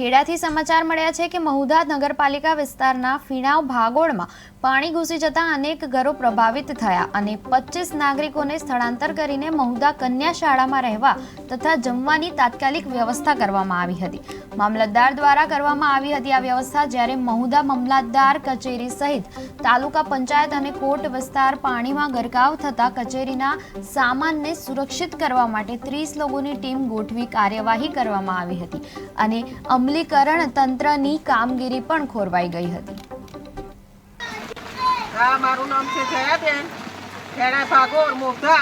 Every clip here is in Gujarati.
ખેડાથી સમાચાર મળ્યા છે કે મહુધા નગરપાલિકા વિસ્તારના ફીણાવ ભાગોળમાં પાણી ઘૂસી જતા અનેક ઘરો પ્રભાવિત થયા અને પચીસ નાગરિકોને સ્થળાંતર કરીને મહુધા કન્યા શાળામાં રહેવા તથા જમવાની તાત્કાલિક વ્યવસ્થા કરવામાં આવી હતી. મામલતદાર દ્વારા કરવામાં આવી હતી આ વ્યવસ્થા જ્યારે મહુધા મામલતદાર કચેરી સહિત તાલુકા પંચાયત અને કોર્ટ વિસ્તાર પાણીમાં ગરકાવ થતા કચેરીના સામાનને સુરક્ષિત કરવા માટે ત્રીસ લોકોની ટીમ ગોઠવી કાર્યવાહી કરવામાં આવી હતી અને અમલીકરણ તંત્રની કામગીરી પણ ખોરવાઈ ગઈ હતી. હા મારું નામ છે જયાબેન. ખેડા ભાગોર મોઘા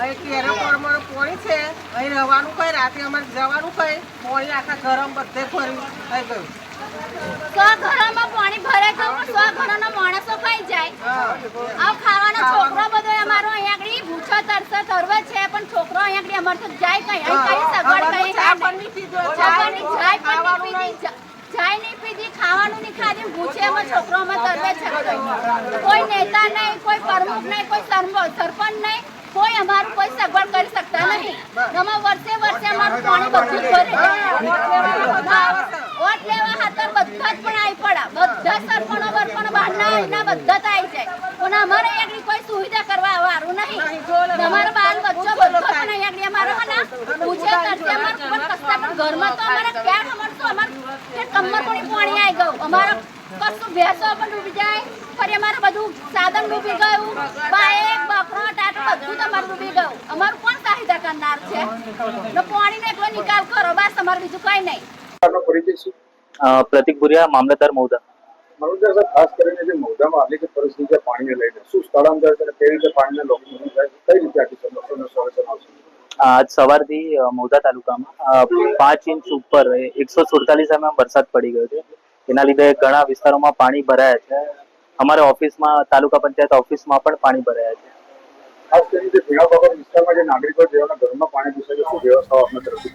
અહીં કેરો પરમણ પોણી છે. અહીં રહેવાનું કઈ રાતે અમારે જવાનું કઈ પોણી આખા ગરમ બધે ફરી થઈ ગયું. સો ઘરોમાં પાણી ભરાય તો પણ સો ઘરોના માણસો ખાઈ જાય. આ ખાવાનો છોકરો બધો અમારો અહીંયા આગળ ભૂખો તરસો તરવે છે પણ છોકરો અહીંયા આગળ અમારે તો જાય કઈ? અહીં કઈ સગવડ કઈ સરપંચ બધું જ પણ આવી પડ્યા. બધા સરપણો બરપણો બહારના એના બધા જ આવી પણ અમારે અહીંયાથી કોઈ સુવિધા કરવા વાળું નહીં. તમારો બાલ, બચ્ચો, બધો પણ અહીંયા અમારો પૂછે કરશે અમારે ઘરમાં તો અમારે ક્યાં ખમણશું અમારે કે કમર પણ પાણી આવી ગયું. અમારે કશું ભેંસો પણ ડૂબી જાય. ફરી અમારે બધું સાધન ડૂબી ગયું. બાઈક બકરો ટાટો બધું તમારું ડૂબી ગયું. અમારું કોણ સહાયતા કરનાર છે? પાણી પાણીનો કોઈ નિકાલ કરો. બસ અમારે બીજું કઈ નહીં. પ્રતિક ભુરિયા મામલતદાર મહુધા મનોજભાઈ સાહેબ ખાસ કરીને જે મૌદામાં આટલી જે પરિસ્થિતિ પાણીને લઈને શું સ્થળાંતર છે કેવી રીતે પાણીને લોકો કઈ રીતે આજ સવારથી મોદા તાલુકામાં પાંચ ઇંચ ઉપર એકસો સુડતાલીસ એમએમ વરસાદ પડી ગયો છે. એના લીધે ઘણા વિસ્તારોમાં પાણી ભરાયા છે. અમારે ઓફિસમાં, તાલુકા પંચાયત ઓફિસમાં પણ પાણી ભરાયા છે. ખાસ કરીને વિસ્તારમાં જે નાગરિકો જેઓના ઘરમાં પાણી ઘૂસે છે, શું વ્યવસ્થા આપના તરફથી